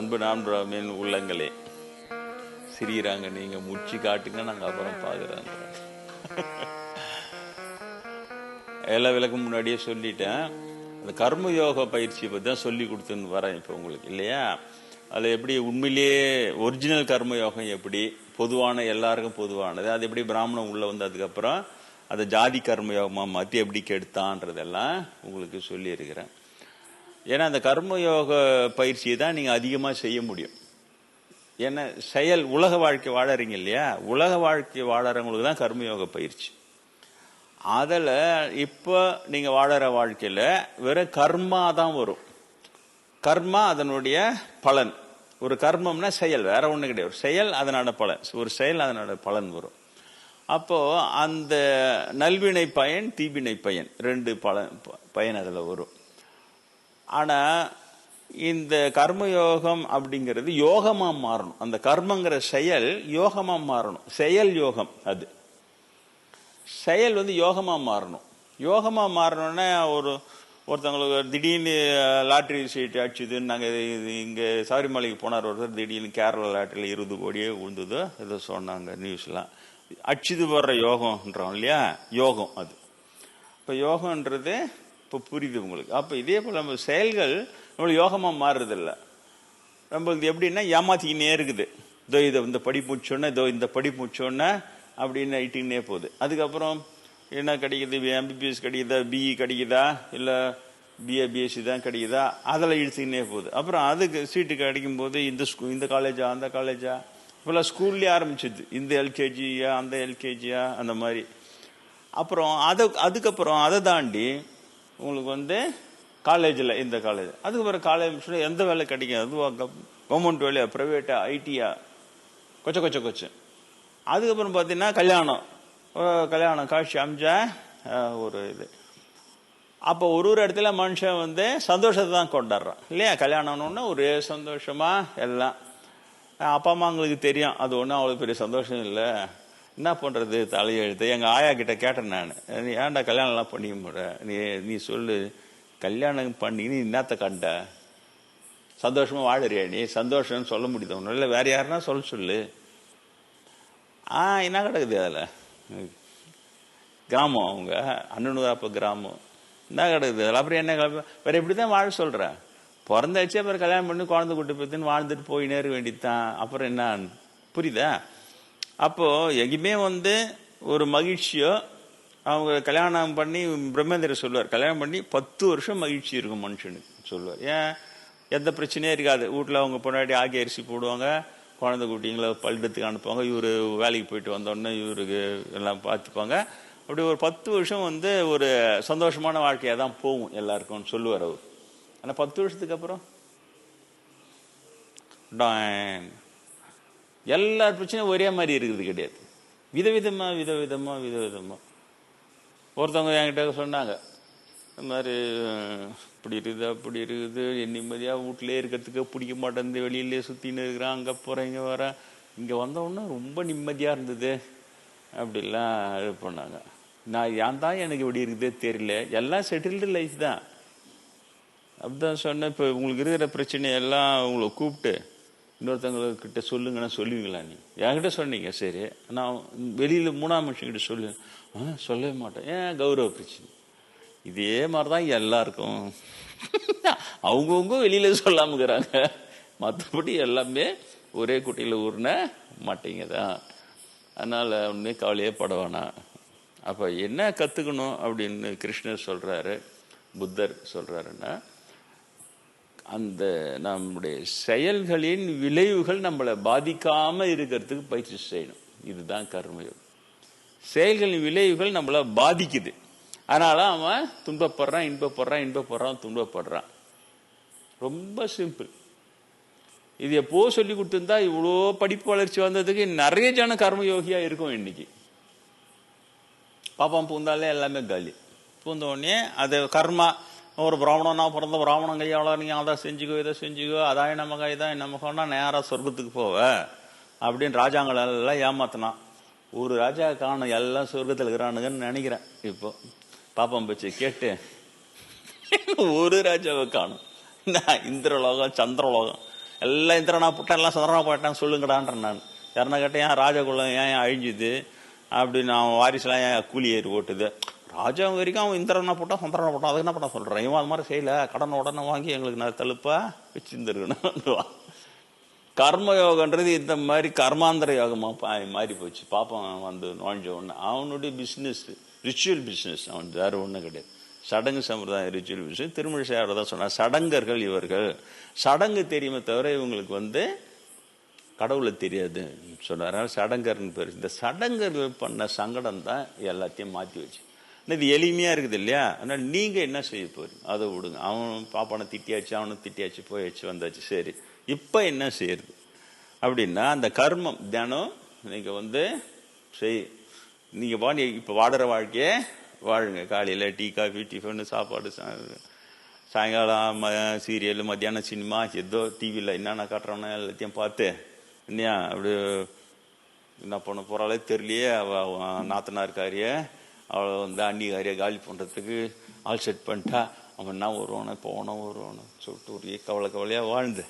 அன்பு நான்காமின் உள்ளங்களே. சிரிக்கிறாங்க நீங்க முச்சி காட்டுங்க நாங்க அப்புறம் பாக்குறாங்க எல்லா விளக்கும் முன்னாடியே சொல்லிட்டேன். அந்த கர்ம யோக பயிற்சி பற்றி தான் சொல்லி கொடுத்துன்னு வரேன் இப்போ உங்களுக்கு இல்லையா? அது எப்படி உண்மையிலேயே ஒரிஜினல் கர்ம யோகம் எப்படி? பொதுவான எல்லாருக்கும் பொதுவானது. அது எப்படி பிராமணம் உள்ளே வந்ததுக்கப்புறம் அதை ஜாதி கர்ம யோகமாக மாற்றி எப்படி கெடுத்தான்றதெல்லாம் உங்களுக்கு சொல்லியிருக்கிறேன். ஏன்னா அந்த கர்ம யோக பயிற்சியை தான் நீங்கள் அதிகமாக செய்ய முடியும். ஏன்னா செயல் உலக வாழ்க்கை வாழறீங்க இல்லையா? உலக வாழ்க்கை வாழறவங்களுக்கு தான் கர்மயோக பயிற்சி. அதில் இப்போ நீங்கள் வாழற வாழ்க்கையில் வெறும் கர்மா தான் வரும். கர்மா அதனுடைய பலன். ஒரு கர்மம்னா செயல் வேற ஒன்றும் கிடையாது. செயல் அதனோட பலன். ஒரு செயல் அதனோட பலன் வரும். அப்போது அந்த நல்வினை பயன் தீவினை பயன். ரெண்டு பலன் பயன் அதில் வரும். ஆனால் இந்த கர்மயோகம் அப்படிங்கிறது யோகமாக மாறணும். அந்த கர்மங்கிற செயல் யோகமாக மாறணும். செயல் யோகம் அது. செயல் வந்து யோகமாக மாறணும். யோகமாக மாறணுன்னா ஒரு ஒருத்தவங்களுக்கு திடீர்னு லாட்ரி சீட் அடிச்சுதுன்னு நாங்கள் இது இங்கே சபரிமலைக்கு போனார் ஒருத்தர் திடீர்னு கேரளா லாட்டரியில் இருபது கோடியே விழுந்ததோ ஏதோ சொன்னாங்க நியூஸ்லாம் அடிச்சுது வர்ற யோகம்ன்றோம் இல்லையா? யோகம் அது. இப்போ யோகன்றது இப்போ புரியுது உங்களுக்கு. அப்போ இதே போல் நம்ம செயல்கள் நம்மளுக்கு யோகமாக மாறுறதில்ல. நம்மளுக்கு எப்படின்னா ஏமாத்திக்கினே இருக்குது. இதோ இதை இந்த படி முடிச்சோன்னே இதோ இந்த படி முடிச்சோன்னே அப்படின்னு ஐட்டின்னே போகுது. அதுக்கப்புறம் என்ன கிடைக்குது? எம்பிபிஎஸ் கிடைக்குதா? பிஇ கிடைக்குதா? இல்லை பிஏ பிஎஸ்சி தான் கிடைக்குதா? அதில் இழுத்துக்கினே போகுது. அப்புறம் அதுக்கு சீட்டு கிடைக்கும் போது இந்த ஸ்கூ இந்த காலேஜா அந்த காலேஜா? இப்போல்லாம் ஸ்கூல்லேயே ஆரம்பிச்சிது இந்த எல்கேஜியா அந்த எல்கேஜியா அந்த மாதிரி. அப்புறம் அதை அதுக்கப்புறம் அதை தாண்டி உங்களுக்கு வந்து காலேஜில் இந்த காலேஜ். அதுக்கப்புறம் காலேஜ் எந்த வேலை கிடைக்கும்? அதுவாக கவர்மெண்ட் வேலையா ப்ரைவேட்டா ஐடியா கொச்ச கொச்ச கொச்சு. அதுக்கப்புறம் பார்த்தீங்கன்னா கல்யாணம். கல்யாணம் காட்சி அமிச்சா ஒரு இது. அப்போ ஒரு ஒரு இடத்துல மனுஷன் வந்து சந்தோஷத்தை தான் கொண்டாடுறான். இல்லையா? கல்யாணம்னு ஒரே சந்தோஷமாக எல்லாம். அப்பா அம்மாங்களுக்கு தெரியும். அது ஒன்றும் அவ்வளோ பெரிய சந்தோஷம் இல்லை. என்ன பண்ணுறது தலையெழுத்து எங்கள் ஆயா கிட்ட கேட்டேன் நான். நீ ஏன்டா கல்யாணம்லாம் பண்ணிக்க முடிய நீ நீ சொல்லு. கல்யாணம் பண்ணி நீ என்னத்த கண்ட. சந்தோஷமாக வாழறியா நீ? சந்தோஷம்னு சொல்ல முடியுது ஒன்றும் இல்லை வேறு யாருன்னா சொல்ல சொல்லு. ஆ என்ன கிடக்குது அதில்? கிராமம் அவங்க. அண்ணனூராப்ப கிராமம். என்ன கிடக்குது அதில்? அப்புறம் என்ன கிளம்ப? வேறு இப்படி தான் வாழ சொல்கிறேன் பிறந்தாச்சு அப்புறம் கல்யாணம் பண்ணி குழந்தை குட்டி பத்துன்னு வாழ்ந்துட்டு போயினே இருக்க வேண்டியதுதான் அப்புறம் என்ன? புரியுதா? அப்போ எங்கேயுமே வந்து ஒரு மகிழ்ச்சியோ அவங்க கல்யாணம் பண்ணி பிரம்மேந்திரர் சொல்லுவார் கல்யாணம் பண்ணி பத்து வருஷம் மகிழ்ச்சி இருக்கும் மனுஷனுக்கு சொல்லுவார். ஏன்? எந்த பிரச்சனையும் இருக்காது. வீட்டில் அவங்க பொண்டாட்டி ஆகி அரிசி போடுவாங்க குழந்தை குட்டிங்களை பள்ளிடத்துக்கு அனுப்புவாங்க இவர் வேலைக்கு போயிட்டு வந்தோடனே இவருக்கு எல்லாம் பார்த்துப்பாங்க. அப்படி ஒரு பத்து வருஷம் வந்து ஒரு சந்தோஷமான வாழ்க்கையாக தான் போகும் எல்லாருக்கும் சொல்லுவார் அவர். ஆனால் பத்து வருஷத்துக்கு அப்புறம்? டான். எல்லா பிரச்சனையும் ஒரே மாதிரி இருக்குது கிடையாது. விதவிதமாக விதவிதமாக விதவிதமாக ஒருத்தவங்க என்கிட்ட சொன்னாங்க இந்த மாதிரி இப்படி இருக்குது அப்படி இருக்குது நிம்மதியாக வீட்டிலே இருக்கிறதுக்கு பிடிக்க மாட்டேங்குது வெளியிலே சுற்றின்னு இருக்கிறான் அங்கே போகிறேன் இங்கே வரேன் இங்கே வந்தவுடனே ரொம்ப நிம்மதியாக இருந்தது அப்படிலாம் இது பண்ணாங்க நான் ஏன் தான் எனக்கு இப்படி இருக்குதே தெரியல. எல்லாம் செட்டில்டு லைஃப் தான். அப்படிதான் சொன்னேன். இப்போ உங்களுக்கு இருக்கிற பிரச்சனை எல்லாம் உங்களை கூப்பிட்டு இன்னொருத்தவங்கக்கிட்ட சொல்லுங்கன்னா சொல்லுவீங்களா நீ? என்கிட்ட சொன்னீங்க சரி. நான் வெளியில் மூணாம் மனுஷங்கிட்ட சொல்லு. ஆ சொல்லவே மாட்டேன். ஏன் கௌரவ பிரச்சனை? இதே மாதிரி தான் எல்லாருக்கும். அவங்கவுங்க வெளியில் சொல்லாமங்கிறாங்க மற்றபடி எல்லாமே ஒரே குட்டியில் ஊர்ன மாட்டீங்க தான் அதனால் ஒன்றுமே கவலையே பட வேணாம். அப்போ என்ன கற்றுக்கணும் அப்படின்னு கிருஷ்ணர் சொல்கிறாரு புத்தர் சொல்கிறாருன்னா அந்த நம்முடைய செயல்களின் விளைவுகள் நம்மளை பாதிக்காமல் இருக்கிறதுக்கு பயிற்சி செய்யணும். இதுதான் கர்மயோகம். செயல்களின் விளைவுகள் நம்மளை பாதிக்குது. அதனால அவன் துன்பப்படுறான் இன்பப்படுறான் இன்பப்படுறான் துன்பப்படுறான். ரொம்ப சிம்பிள். இது எப்போ சொல்லி கொடுத்துருந்தா இவ்வளோ படிப்பு வளர்ச்சி வந்ததுக்கு நிறைய ஜன கர்மயோகியாக இருக்கும் இன்னைக்கு. பாப்பான் பூந்தாலே எல்லாமே காலி. பூந்த உடனே அது கர்மா ஒரு பிராமணனா பிறந்த பிராமணன் கையால் நீ அதை செஞ்சுக்கோ இதை செஞ்சுக்கோ அதான் நமக்கு இதான் நமக்குன்னா நேராக சொர்க்கத்துக்கு போவ. அப்படின்னு ராஜாங்களை எல்லாம் ஏமாத்தினான் ஒரு ராஜா காணும் எல்லாம் சொர்க்கத்தில் இருக்கிறானுங்கன்னு நினைக்கிறேன். இப்போ பாப்பம் பேச்சு கேட்டு. ஒரு ராஜாவை காணும். நான் இந்திரலோகம் சந்திரலோகம். எல்லாம் இந்திரனா போட்டேன் எல்லாம் சந்திரனா போட்டேன் சொல்லுங்கடான்றேன் நான். யாருன்னா கேட்டேன் ஏன் ராஜகுலம் ஏன் ஏன் அழிஞ்சுது? அப்படின்னு அவன் வாரிசுலாம் ஏன் கூலி ஏறி ஓட்டுது? ராஜா வரைக்கும் அவன் இந்திரனா போட்டான் சந்திரனை போட்டான் அதுக்கு என்ன பண்ண சொல்கிறேன் இவன் அது மாதிரி செய்யலை. கடன் உடனே வாங்கி எங்களுக்கு நான் தழுப்பா வச்சுருந்துருக்கணும் கர்மயோகன்றது இந்த மாதிரி கர்மாந்திர யோகமாக பா- மாறி போச்சு. பாப்பம் வந்து நுழைஞ்ச உடனே அவனுடைய பிஸ்னஸ் ரிச்சுவல் பிஸ்னஸ் அவன் வேறு ஒன்றும் கிடையாது. சடங்கு சம்பிரதாயம் ரிச்சுவல் பிஸ்னஸ் திருமண சேவை தான் சொன்னார் சடங்கர்கள் இவர்கள். சடங்கு தெரியுமே தவிர இவங்களுக்கு வந்து கடவுளை தெரியாது சொன்னார். சடங்கர்னு பேர். இந்த சடங்கர்கள் பண்ண சங்கடம் தான் எல்லாத்தையும் மாற்றி வச்சு. இது எளிமையாக இருக்குது இல்லையா? அதனால் நீங்கள் என்ன செய்ய போறீங்க? அதை விடுங்க. அவன் பாப்பானை திட்டியாச்சு அவனும் திட்டியாச்சு போயாச்சு வந்தாச்சு. சரி. இப்போ என்ன செய்யறது? அப்படின்னா அந்த கர்மம் தினம் நீங்கள் வந்து செய். நீங்கள் வாணி இப்போ வாடுற வாழ்க்கையே வாழுங்க. காலையில் டீ காஃபி டிஃபனு சாப்பாடு சா- சாயங்காலம் சீரியல் மத்தியானம் சினிமா ஏதோ டிவியில் என்னென்ன காட்டுறோன்னா எல்லாத்தையும் பார்த்து இல்லையா? அப்படி என்ன பண்ண போகிறாலே தெரியலையே. அவ நாத்தனார் நாத்தனார்காரிய அவளை வந்து அண்ணிகாரிய காலி பண்ணுறதுக்கு ஆள் செட் பண்ணிட்டா அவன் என்ன வருவானோ போனோம் வருவானோ சொல்லிட்டு ஒரு கவலை கவலையாக வாழ்ந்து.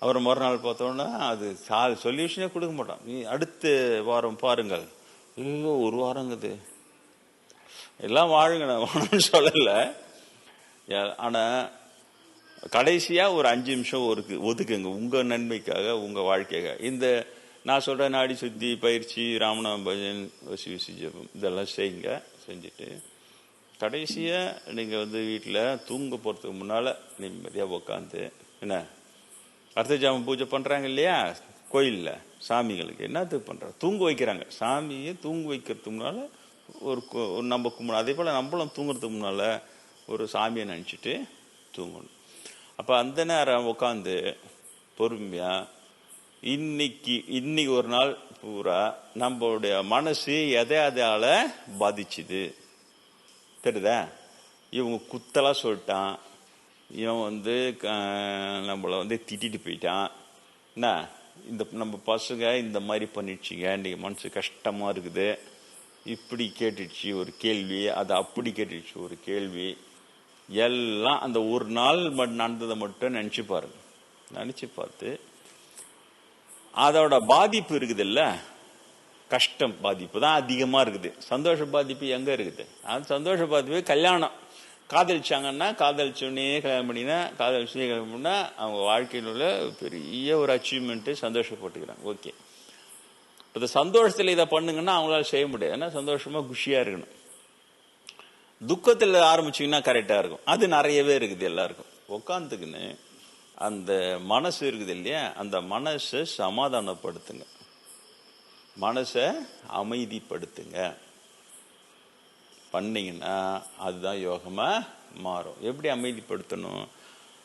அப்புறம் மறுநாள் பார்த்தோன்னா அது சா சொல்யூஷனே கொடுக்க மாட்டான். நீ அடுத்த வாரம் பாருங்கள். ஐயோ ஒரு வாரங்குது. எல்லாம் வாழுங்க நான் சொல்லலை. ஆனால் கடைசியாக ஒரு அஞ்சு நிமிஷம் ஒரு ஒதுக்குங்க. உங்கள் நன்மைக்காக உங்கள் வாழ்க்கைக்காக. இந்த நான் சொல்கிற நாடி சுத்தி பயிற்சி ராமநாம பஜன் வசி விசி ஜபம் இதெல்லாம் செய்யுங்க. செஞ்சுட்டு கடைசியாக நீங்கள் வந்து வீட்டில் தூங்க போகிறதுக்கு முன்னால் நிம்மதியாக உக்காந்து என்ன? அர்த்த ஜாமம் பூஜை பண்ணுறாங்க இல்லையா? கோயிலில் சாமிகளுக்கு என்னத்துக்கு பண்ணுறாங்க தூங்க வைக்கிறாங்க. சாமியை தூங்க வைக்கிறதுக்கு முன்னால் ஒரு ஒரு நம்ம கும்பிட அதே போல் நம்மளும் தூங்குறதுக்கு முன்னால் ஒரு சாமியை நினச்சிட்டு தூங்கணும். அப்போ அந்த நேரம் உட்காந்து பொறுமையாக இன்னைக்கு இன்னைக்கு ஒரு நாள் பூரா நம்மளுடைய மனசு எதை அதால் பாதிச்சுது. தெரியுதா? இவங்க குத்தலாக சொல்லிட்டான். இவன் வந்து க- நம்மள வந்து திட்டிட்டு போயிட்டான். என்ன? இந்த நம்ம பசங்க இந்த மாதிரி பண்ணிடுச்சிங்க. இன்றைக்கி மனசு கஷ்டமாக இருக்குது. இப்படி கேட்டுடுச்சு ஒரு கேள்வி அது அப்படி கேட்டுடுச்சு ஒரு கேள்வி. எல்லாம் அந்த ஒரு நாள் நடந்ததை மட்டும் நினச்சி பாருங்க. நினச்சி பார்த்து அதோட பாதிப்பு இருக்குதுல்ல? கஷ்டம் பாதிப்பு தான் அதிகமாக இருக்குது. சந்தோஷ பாதிப்பு எங்கே இருக்குது? அது சந்தோஷ பாதிப்பு கல்யாணம். காதலிச்சாங்கன்னா காதலிச்சோடனே கல்யாணம் பண்ணினா காதலிச்சோடனே கல்யாணம் பண்ணால் அவங்க வாழ்க்கையில் உள்ள பெரிய ஒரு அச்சீவ்மெண்ட்டு சந்தோஷப்பட்டுக்கிறாங்க. ஓகே இந்த சந்தோஷத்தில் இதை பண்ணுங்கன்னா அவங்களால செய்ய முடியாது. ஏன்னா சந்தோஷமாக குஷியாக இருக்கணும். துக்கத்தில் ஆரம்பிச்சீங்கன்னா கரெக்டாக இருக்கும். அது நிறையவே இருக்குது எல்லாருக்கும். உட்காந்துக்குன்னு அந்த மனசு இருக்குது இல்லையா? அந்த மனசை சமாதானப்படுத்துங்க. மனசை அமைதிப்படுத்துங்க. பண்ணீங்கன்னா அதுதான் யோகமாக மாறும். எப்படி அமைதிப்படுத்தணும்?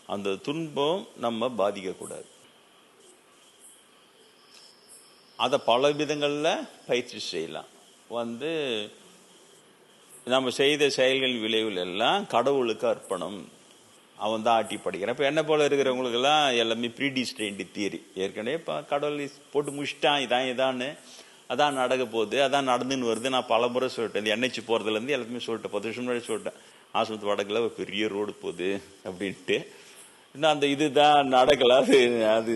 அந்த துன்பம் நம்ம பாதிக்கக்கூடாது. அதை பல விதங்களில் பயிற்சி செய்யலாம். வந்து நம்ம செய்த செயல்கள் விளைவுகள் எல்லாம் கடவுளுக்கு அர்ப்பணம். அவன் தான் ஆட்டி படிக்கிறான் இப்போ என்ன போல இருக்கிறவங்களுக்கெல்லாம் எல்லாமே ப்ரீடிஸ்டைன்டு தியரி ஏற்கனவே இப்போ கடவுள் போட்டு முடிச்சிட்டான் இதான் இதான்னு. அதான் நடக்க போகுது அதான் நடந்துன்னு வருது. நான் பல முறை சொல்லிட்டேன். இந்த என்ஹெச் போகிறதுலேருந்து எல்லாத்தையுமே சொல்லிட்டேன். பத்து வருஷம் முன்னாடி சொல்லிட்டேன். ஆசிரமத்து வடக்கில் ஒரு பெரிய ரோடு போகுது அப்படின்ட்டு. இன்னும் அந்த இது தான் நடக்கல. அது அது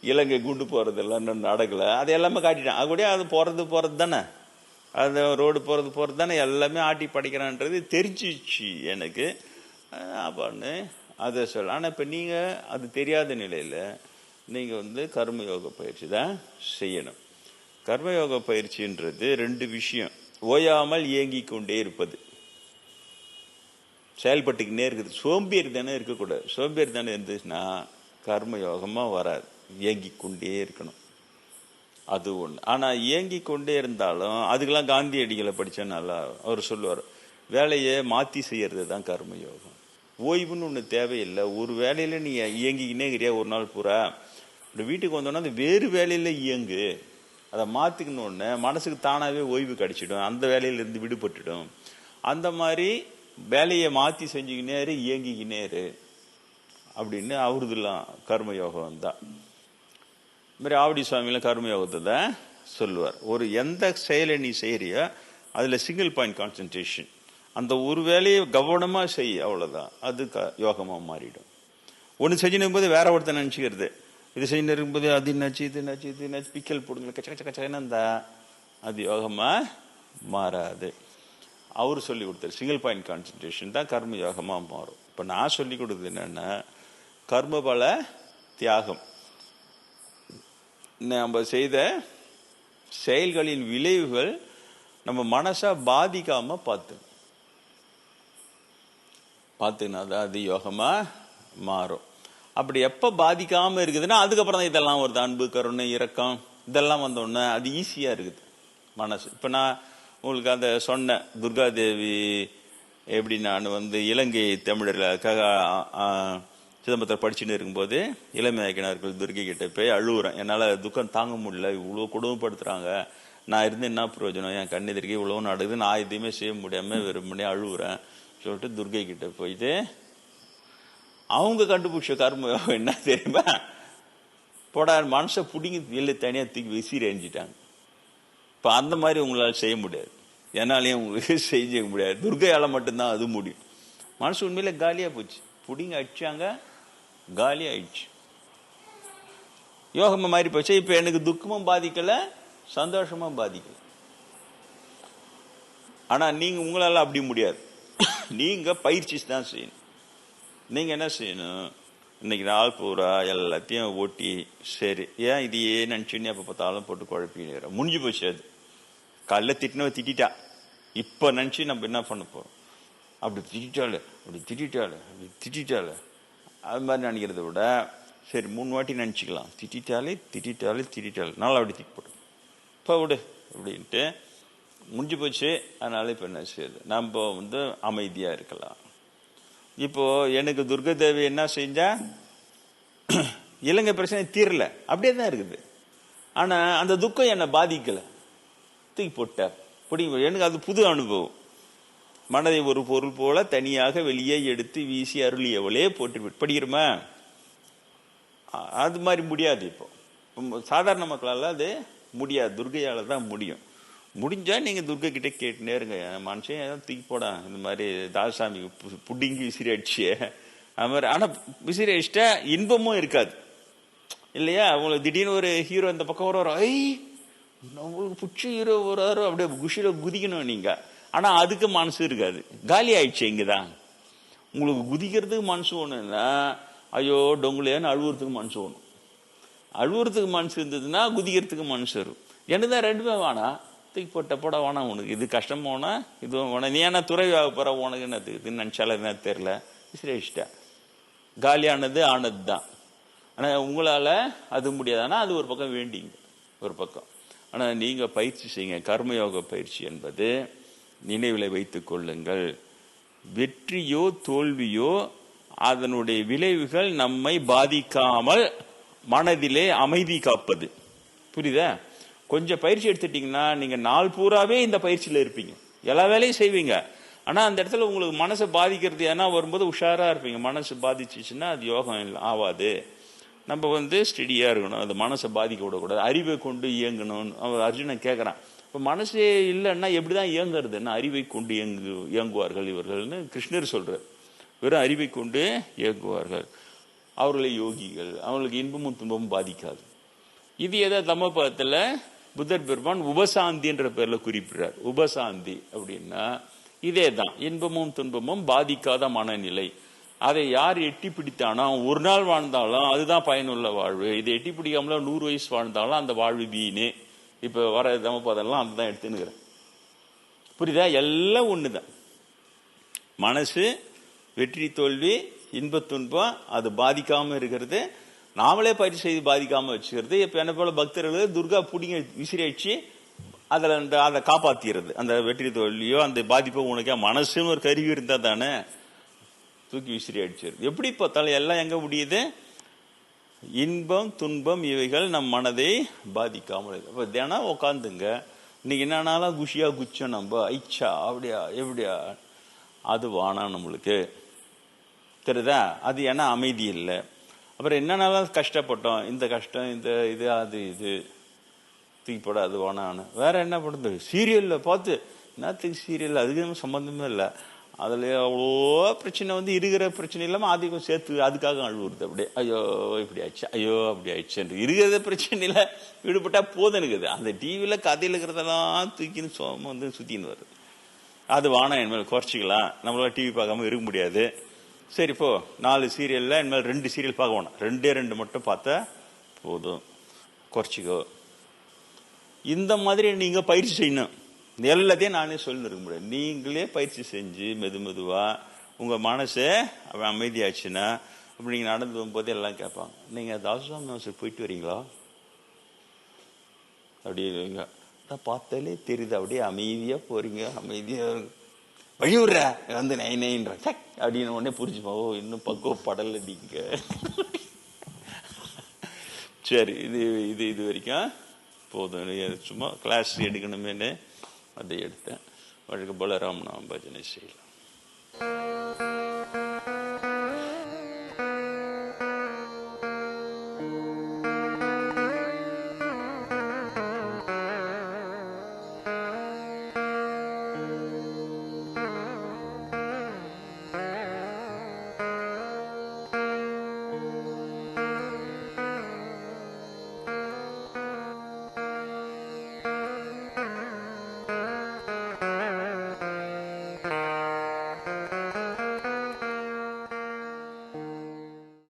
இலங்கை குண்டு போகிறதெல்லாம் இன்னும் நடக்கலை. அது எல்லாமே காட்டிட்டான். அது கூட அது போகிறது போகிறது தானே. அது ரோடு போகிறது போகிறது தானே. எல்லாமே ஆட்டி படிக்கிறான்றது தெரிஞ்சிச்சு எனக்கு. அப்படின்னு அதை சொல்ல. ஆனால் இப்போ நீங்கள் அது தெரியாத நிலையில் நீங்கள் வந்து கர்மயோக பயிற்சி தான் செய்யணும். கர்மயோக பயிற்சின்றது ரெண்டு விஷயம். ஓயாமல் இயங்கி கொண்டே இருப்பது. செயல்பட்டுக்கினே இருக்குது. சோம்பேறி தானே இருக்கக்கூடாது. சோம்பேறி தானே இருந்துச்சுன்னா கர்மயோகமாக வராது. இயங்கி கொண்டே இருக்கணும். அது ஒன்று ஆனால் இயங்கி கொண்டே இருந்தாலும் அதுக்கெல்லாம் காந்தியடிகளை படித்தா நல்லா அவர் சொல்லுவார் வேலையை மாற்றி செய்கிறது தான் கர்மயோகம். ஓய்வுன்னு ஒன்று தேவையில்லை. ஒரு வேலையில் நீ இயங்கிக்கினே இருக்கிறியா ஒரு நாள் பூரா? இந்த வீட்டுக்கு வந்தோன்னா அந்த வேறு வேலையில் இயங்கு. அதை மாற்றிக்கணுன்னு மனசுக்கு தானாகவே ஓய்வு கிடச்சிடும். அந்த வேலையிலேருந்து விடுபட்டுடும். அந்த மாதிரி வேலையை மாற்றி செஞ்சுக்கினேரு இயங்கிக்கினேரு அப்படின்னு அவருதுலாம் கர்மயோகம் தான். இதுமாதிரி ஆவடி சுவாமியில கர்மயோகத்தை தான் சொல்லுவார். ஒரு எந்த செயலை நீ செய்யறியோ அதில் சிங்கிள் பாயிண்ட் கான்சன்ட்ரேஷன் அந்த ஒரு வேலையை கவனமாக செய் அவ்வளோதான் அது க- யோகமாக மாறிடும். ஒன்று செஞ்சுன்னு போது வேற ஒருத்தன் நினச்சிக்கிறது. இது செஞ்சுட்டு இருக்கும்போது அது என்னாச்சு இது என்னாச்சு இது என்னாச்சு பிக்கல் போடுங்க கச்ச கச்ச கச்சன்னு இருந்தா அது யோகமாக மாறாது. அவர் சொல்லி கொடுத்தாரு சிங்கிள் பாயிண்ட் கான்சன்ட்ரேஷன் தான் கர்ம யோகமாக மாறும். இப்போ நான் சொல்லி கொடுத்தது என்னன்னா கர்மபல தியாகம். நம்ம செய்த செயல்களின் விளைவுகள் நம்ம மனசை பாதிக்காமல் பார்த்து பார்த்துனா தான் அது யோகமாக மாறும். அப்படி எப்போ பாதிக்காமல் இருக்குதுன்னா அதுக்கப்புறம் தான் இதெல்லாம் வருது. அன்பு கருணை இரக்கம் இதெல்லாம் வந்தோடனே அது ஈஸியாக இருக்குது மனசு. இப்போ நான் உங்களுக்கு அந்த சொன்னேன் துர்காதேவி எப்படி நான் வந்து இலங்கை தமிழர்களுக்காக சிதம்பரத்தில் படிச்சுட்டு இருக்கும்போது இளமை நாயக்கினார்கள் துர்கை கிட்ட போய் அழுகுறேன் என்னால் துக்கம் தாங்க முடியல. இவ்வளோ குடும்பப்படுத்துகிறாங்க நான் இருந்து என்ன பிரயோஜனம்? என் கண்ணெதிர்க்கே இவ்வளோ நடக்குது. நான் எதுவுமே செய்ய முடியாமல் வெறுமனே அழுகுறேன் சொல்லிட்டு துர்கை கிட்ட போயிட்டு அவங்க கண்டுபிடிச்ச கர்ம என்ன தெரியுமா? போடா மனசை பிடிங்கி வெளில தனியாக தூக்கி விசிறி எறிஞ்சிட்டாங்க. இப்போ அந்த மாதிரி உங்களால் செய்ய முடியாது. என்னாலையும் உங்களுக்கு செய்ய முடியாது. துர்கையால் மட்டும்தான் அது முடியும். மனசு உண்மையில் காலியாக போச்சு. புடிங்க அடிச்சாங்க காலி ஆயிடுச்சு. யோகமாக மாதிரி போச்சு. இப்போ எனக்கு துக்கமும் பாதிக்கலை சந்தோஷமும் பாதிக்கலை. ஆனால் நீங்கள் உங்களால் அப்படி முடியாது. நீங்கள் பயிற்சி தான் செய்யணும். நீங்கள் என்ன செய்யணும்? இன்னைக்கு நாள் பூரா எல்லாத்தையும் ஓட்டி சரி ஏன் இதையே நினைச்சுன்னு எப்போ பார்த்தாலும் போட்டு குழப்பின்னு முடிஞ்சு போச்சு அது. காலைல திட்டினவ திட்டா இப்போ நினச்சி நம்ம என்ன பண்ண போகிறோம் அப்படி திட்டாள் அப்படி திட்டாள் அப்படி திட்டாள் அது மாதிரி நினைக்கிறத விட சரி மூணு வாட்டி நினச்சிக்கலாம். திட்டாலே திட்டாலே திட்டாள் நல்லா அப்படி திட்டி போடும் இப்போ விடு அப்படின்ட்டு முடிஞ்சு போச்சு அதனால் இப்போ என்ன செய்யுது நம்ம வந்து அமைதியாக இருக்கலாம். இப்போது எனக்கு துர்கதேவி என்ன செஞ்சால் இலங்கை பிரச்சனை தீரல. அப்படியே தான் இருக்குது. ஆனால் அந்த துக்கம் என்னை பாதிக்கலை. தூக்கி போட்டார். பிடிங்க எனக்கு அது புது அனுபவம். மனதை ஒரு பொருள் போல தனியாக வெளியே எடுத்து வீசி அருளியவளே போட்டு படிக்கிறோமா? அது மாதிரி முடியாது இப்போ. சாதாரண மக்களால் அது முடியாது. துர்கையால் தான் முடியும். முடிஞ்சால் நீங்கள் துர்கை கிட்டே கேட்டுனே இருங்க மனுஷன் ஏதோ தூக்கி போடா இந்த மாதிரி தாசாமி பு- புடிங்கி விசிறி அடிச்சு அது மாதிரி ஆனால் விசிறி அடிச்சிட்டா இன்பமும் இருக்காது. இல்லையா? அவங்களுக்கு திடீர்னு ஒரு ஹீரோ இந்த பக்கம் வர ஐ உங்களுக்கு பிடிச்ச ஹீரோ வராரு. அப்படியே குஷியில் குதிக்கணும் நீங்கள் ஆனால் அதுக்கு மனசு இருக்காது. காலி ஆயிடுச்சு இங்கதான். உங்களுக்கு குதிக்கிறதுக்கு மனசு ஒன்றுன்னா ஐயோ டொங்குலேன்னு அழுவுறதுக்கு மனசு ஒன்று அழுவுறதுக்கு மனசு இருந்ததுன்னா குதிக்கிறதுக்கு மனசு வரும். எனக்குதான் ரெண்டுமே வேணாம். தூக்கி போட்ட போட வேணாம் உனக்கு? இது கஷ்டம் போனா இதுவும் வேணாம் நீ என்ன துறை போகிற உனக்கு என்ன இது நினச்சால என்ன தெரில விசிரேஷ்டா காலியானது ஆனது தான் ஆனால் உங்களால் அது முடியாதுன்னா அது ஒரு பக்கம் வேண்டிங்க. ஒரு பக்கம். ஆனால் நீங்கள் பயிற்சி செய்யுங்க. கர்மயோக பயிற்சி என்பது நினைவில் வைத்து கொள்ளுங்கள். வெற்றியோ தோல்வியோ அதனுடைய விளைவுகள் நம்மை பாதிக்காமல் மனதிலே அமைதி காப்பது. புரியுதா? கொஞ்சம் பயிற்சி எடுத்துட்டீங்கன்னா நீங்க நாள் பூராவே இந்த பயிற்சியில் இருப்பீங்க. எல்லா வேலையும் செய்வீங்க. ஆனால் அந்த இடத்துல உங்களுக்கு மனசை பாதிக்கிறது ஏன்னா வரும்போது உஷாராக இருப்பீங்க. மனசு பாதிச்சிச்சுன்னா அது யோகம் இல்லை ஆகாது நம்ம வந்து ஸ்டெடியாக இருக்கணும். அது மனசை பாதிக்க விடக்கூடாது. அறிவை கொண்டு இயங்கணும்னு அவன் அர்ஜுனன் கேட்குறான் இப்போ மனசே இல்லைன்னா எப்படி தான் இயங்குறதுன்னா அறிவை கொண்டு இயங்கு இயங்குவார்கள் இவர்கள்னு கிருஷ்ணர் சொல்கிறார் வெறும் அறிவை கொண்டு இயங்குவார்கள். அவர்களை யோகிகள். அவங்களுக்கு இன்பமும் துன்பமும் பாதிக்காது. இது எதாவது தம்மபதத்துல புத்தர் பெருமான் உபசாந்தி என்ற குறிப்பிடுறார். உபசாந்தி அப்படின்னா இதே தான் இன்பமும் துன்பமும் பாதிக்காத மனநிலை. அதை யார் எட்டி பிடித்தானோ ஒரு நாள் வாழ்ந்தாலும் அதுதான் பயனுள்ள வாழ்வு. இதை எட்டி பிடிக்காமல நூறு வயசு வாழ்ந்தாலும் அந்த வாழ்வு வீணே. இப்போ வர தமபதெல்லாம் அதுதான் எடுத்துன்னுக்கிறேன். புரியுதா? எல்லாம் ஒன்று தான் மனசு வெற்றி தோல்வி இன்பத் துன்பம் அது பாதிக்காமல் இருக்கிறது. நாமளே பயிற்சி செய்து பாதிக்காமல் வச்சுக்கிறது. இப்போ என்ன போல பக்தர்கள் துர்கா புடிங்க விசிறி அதில் அந்த அதை காப்பாற்றிடுறது அந்த வெற்றி தோல்வியோ அந்த பாதிப்போ உனக்கே மனசுன்னு ஒரு கருவி இருந்தால் தானே தூக்கி விசிறி அடிச்சிருது எப்படி பார்த்தாலும் எல்லாம் எங்கே முடியுது? இன்பம் துன்பம் இவைகள் நம் மனதை பாதிக்காமல் இப்போ தினம் உட்காந்துங்க இன்னைக்கு என்னன்னாலும் குஷியாக குச்சோம் நம்ம? ஐச்சா அப்படியா எப்படியா? அது வானா நம்மளுக்கு. தெரியுதா? அது ஏன்னா அமைதி இல்லை. அப்புறம் என்னென்னலாம் கஷ்டப்பட்டோம். இந்த கஷ்டம் இந்த இது அது இது. தூக்கி அது வேணான்னு வேற என்ன பண்ணுறது? சீரியலில் பார்த்து என்னத்துக்கு சீரியல்? அதுக்கு நம்ம இல்லை. அதில் அவ்வளோ பிரச்சனை வந்து இருக்கிற பிரச்சனை இல்லாமல் அதிகம் சேர்த்து அதுக்காக அழுவுறது. அப்படியே ஐயோ இப்படி ஆயிடுச்சு ஐயோ அப்படி ஆயிடுச்சு இருக்கிறத பிரச்சனையில் ஈடுபட்டால் போதும் இருக்குது அந்த டிவியில் கதையில் இருக்கிறதெல்லாம் தூக்கின்னு சோமம் வந்து சுற்றின்னு வருது. அது வானம் என்மேல் குறைச்சிக்கலாம். நம்மளால் டிவி பார்க்காம இருக்க முடியாது. சரி இப்போ நாலு சீரியலில் இனிமேல் ரெண்டு சீரியல் பார்க்க வேணாம் ரெண்டே ரெண்டு மட்டும் பார்த்தா போதும். குறைச்சிக்கோ. இந்த மாதிரி நீங்கள் பயிற்சி செய்யணும். எல்லாத்தையும் நானே சொல்லிருக்க முடியாது. நீங்களே பயிற்சி செஞ்சு மெது மெதுவாக உங்கள் மனசே அவன் அமைதியாச்சுன்னா அப்படி நீங்கள் நடந்து போகும்போது எல்லாம் கேட்பாங்க. நீங்கள் தாசுவாமி மாஸ்டர் போயிட்டு வரீங்களா? அப்படி இல்லைங்க. பார்த்தாலே தெரியுது. அப்படியே அமைதியாக போகிறீங்க அமைதியாக வழி வந்து நை நைன்ற. சக் அப்படின்னு உடனே புரிஞ்சுப்பா ஓ இன்னும் பக்குவப்படலை நீங்க சரி இது இது இது வரைக்கும் போதும். சும்மா கிளாஸ் எடுக்கணுமேனு அதை எடுத்தேன். வழக்கு போல ராமநாம பஜனை செய்யலாம்.